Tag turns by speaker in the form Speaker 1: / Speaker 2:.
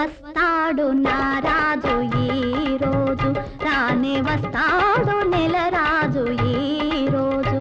Speaker 1: వస్తాడు నా రాజు ఈ రోజు. రానే వస్తాడు నెల రాజు